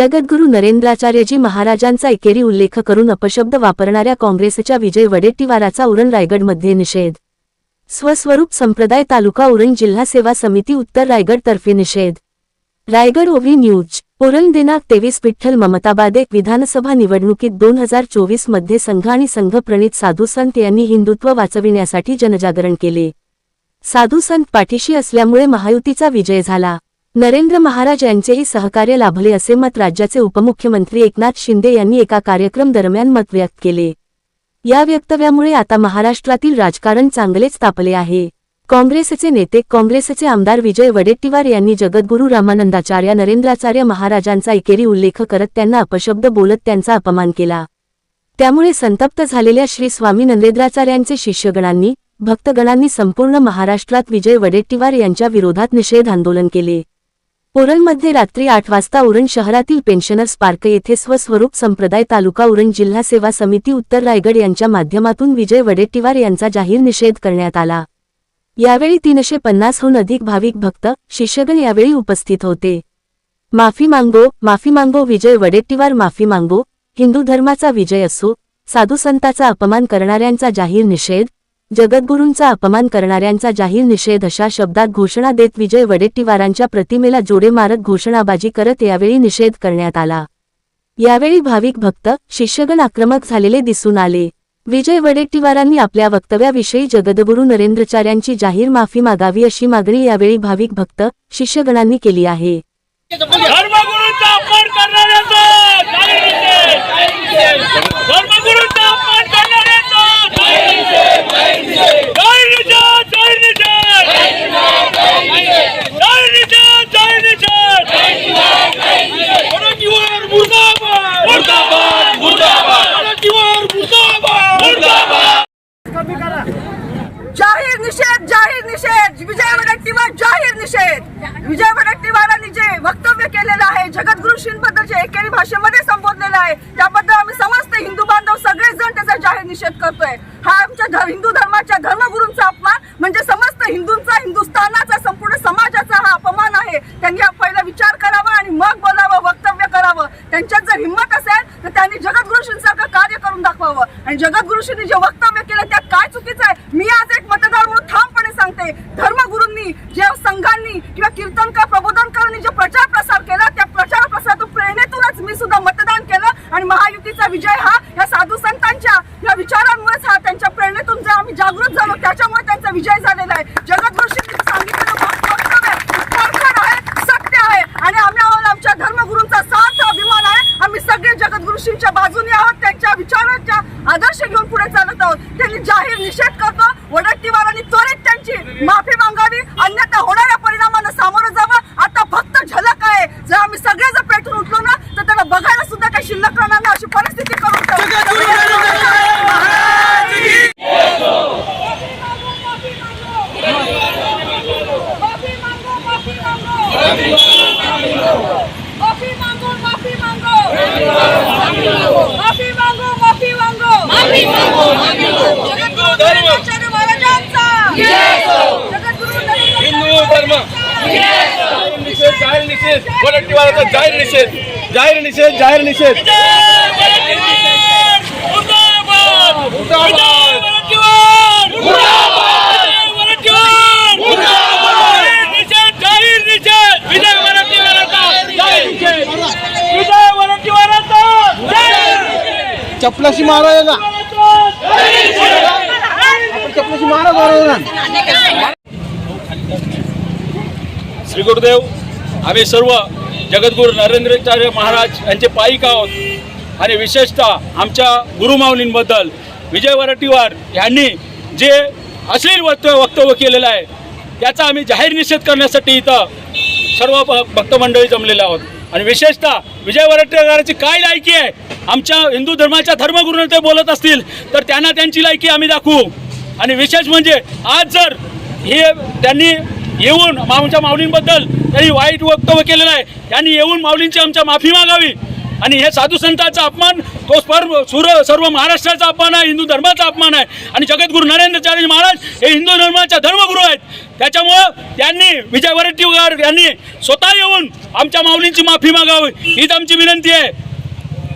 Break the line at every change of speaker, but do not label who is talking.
जगद्गुरू नरेंद्राचार्यजी महाराजांचा एकेरी उल्लेख करून अपशब्द वापरणाऱ्या काँग्रेसच्या विजय वडेट्टीवाराचा उरण रायगडमध्ये निषेध. स्वस्वरूप संप्रदाय तालुका उरण जिल्हा सेवा समिती उत्तर रायगड तर्फे निषेध. रायगड ओव्ही न्यूज उरण दिनांक तेवीस विठ्ठल ममताबाद एक विधानसभा निवडणुकीत दोन हजार चोवीसमध्ये संघ आणि संघप्रणित साधू संत यांनी हिंदुत्व वाचविण्यासाठी जनजागरण केले. साधू संत पाठीशी असल्यामुळे महायुतीचा विजय झाला. नरेंद्र महाराज यांचेही सहकार्य लाभले असे मत राज्याचे उपमुख्यमंत्री एकनाथ शिंदे यांनी एका कार्यक्रम दरम्यान मत व्यक्त केले. या वक्तव्यामुळे आता महाराष्ट्रातील राजकारण चांगलेच तापले आहे. काँग्रेसचे नेते काँग्रेसचे आमदार विजय वडेट्टीवार यांनी जगद्गुरू रामानंदाचार्य नरेंद्राचार्य महाराजांचा एकेरी उल्लेख करत त्यांना अपशब्द बोलत त्यांचा अपमान केला. त्यामुळे संतप्त झालेल्या श्री स्वामी नरेंद्राचार्यांचे शिष्यगणांनी भक्तगणांनी संपूर्ण महाराष्ट्रात विजय वडेट्टीवार यांच्या विरोधात निषेध आंदोलन केले. उरणमध्ये रात्री आठ वाजता उरण शहरातील पेन्शनर्स पार्क येथे स्वस्वरूप संप्रदाय तालुका उरण जिल्हा सेवा समिती उत्तर रायगड यांच्या माध्यमातून विजय वडेट्टीवार यांचा जाहीर निषेध करण्यात आला. यावेळी तीनशे पन्नासहून अधिक भाविक भक्त शिष्यगण यावेळी उपस्थित होते. माफी मांगो माफी मांगो विजय वडेट्टीवार माफी मांगो हिंदू धर्माचा विजय असो साधू संताचा अपमान करणाऱ्यांचा जाहीर निषेध जगद्गुरूंचा अपमान करणाऱ्यांचा जाहीर निषेध अशा शब्दात घोषणा देत विजय वडेट्टीवारांच्या प्रतिमेला जोडे मारत घोषणाबाजी करत यावेळी निषेध करण्यात आला. यावेळी भाविक भक्त शिष्यगण आक्रमक झालेले दिसून आले. विजय वडेट्टीवारांनी आपल्या वक्तव्याविषयी जगद्गुरू नरेंद्रचार्यांची जाहीर माफी मागावी अशी मागणी यावेळी भाविक भक्त शिष्यगणांनी केली आहे.
धर्मगुरूंचा अपमान करणाऱ्यांचा जाहीर निषेध जाहीर निषेध.
विजय वडट्टीवार जाहीर निषेध. विजय वडट्टीवारांनी जे वक्तव्य केलेलं आहे जगद्गुरु बद्दलचे एकेरी भाषेमध्ये संबोधलेलं आहे त्याबद्दल आम्ही समस्त सगळेजण निषेध करतोय. हा आमच्या हिंदू धर्माच्या धर्मगुरूंचा अपमान म्हणजे समस्त हिंदूंचा हिंदुस्थानाचा संपूर्ण समाजाचा हा अपमान आहे. त्यांनी हा पहिला विचार करावा आणि मग बोलावं वक्तव्य करावं. त्यांच्यात जर हिंमत असेल तर त्यांनी जगद्गुरुशींसारखं कार्य करून दाखवावं. आणि जगद्गुरुशींनी जे वक्तव्य केलं त्यात काय चुकीचं विजय हा या साधू संतांच्या या विचारांमुळेच हा त्यांच्या प्रेरणेतून जे आम्ही जागृत झालो त्याच्यामुळे त्यांचा विजय झालेला आहे. जगद्गुरुशींनी सांगितलेलं आहे. सत्य आहे. आणि आम्ही आम्हाला आमच्या धर्मगुरूंचा साथ अभिमान आहे. आम्ही सगळे जगद्गुरुशींच्या बाजूने आहोत. त्यांच्या विचारांच्या आदर्श घेऊन पुढे चालत आहोत त्यांनी जाहीर निषेध करतो वडट्टीवारांनी त्वरित त्यांची माफी मागावी अन्यथा होणाऱ्या परिणामांना सामोरं जावं आता फक्त झलक आहे जर आम्ही सगळे जर पेटून उठलो ना तर त्याला बघायला सुद्धा काही शिल्लक राहणार नाही अशी परिस्थिती करून ठेवू. माफी मागो माफी मागो माफी मागो माफी मागो माफी मागो माफी मागो माफी मागो जगद्गुरु नरेंद्राचार्य महाराजांचा जगद्गुरु
हिंदू धर्म जाहीर निषेध जाहीर निषेध मराठीवाराचा जाहीर निषेध. जाहीर निषेध जाहीर निषेध.
चपलाशी मारा ना चपलाशी मारा बरोबर
श्री गुरुदेव आम्ही सर्व जगद्गुरू नरेंद्राचार्य महाराज यांचे पायिक आहोत. आणि विशेषतः आमच्या गुरुमाऊलींबद्दल विजय वरटीवार यांनी जे अश्लील वक्त वक्तव्य केलेलं आहे त्याचा आम्ही जाहीर निषेध करण्यासाठी इथं सर्व भ- भक्तमंडळी जमलेले आहोत. आणि विशेषतः विजय वरटीवाराची काय लायकी आहे? आमच्या हिंदू धर्माच्या धर्मगुरूंना ते बोलत असतील तर त्यांना त्यांची लायकी आम्ही दाखवू. आणि विशेष म्हणजे आज जर हे त्यांनी येऊन आमच्या माऊलींबद्दल त्यांनी वाईट वक्तव्य केलेलं आहे. त्यांनी येऊन माऊलींची आमच्या माफी मागावी. आणि हे साधू संतांचा अपमान तो सर्व सुर सर्व महाराष्ट्राचा अपमान आहे हिंदू धर्माचा अपमान आहे. आणि जगद्गुरू नरेंद्रचार्य महाराज हे हिंदू धर्माच्या धर्मगुरू आहेत. त्याच्यामुळं त्यांनी विजय वरट्टीवार यांनी स्वतः येऊन आमच्या माऊलींची माफी मागावी. हीच आमची विनंती आहे.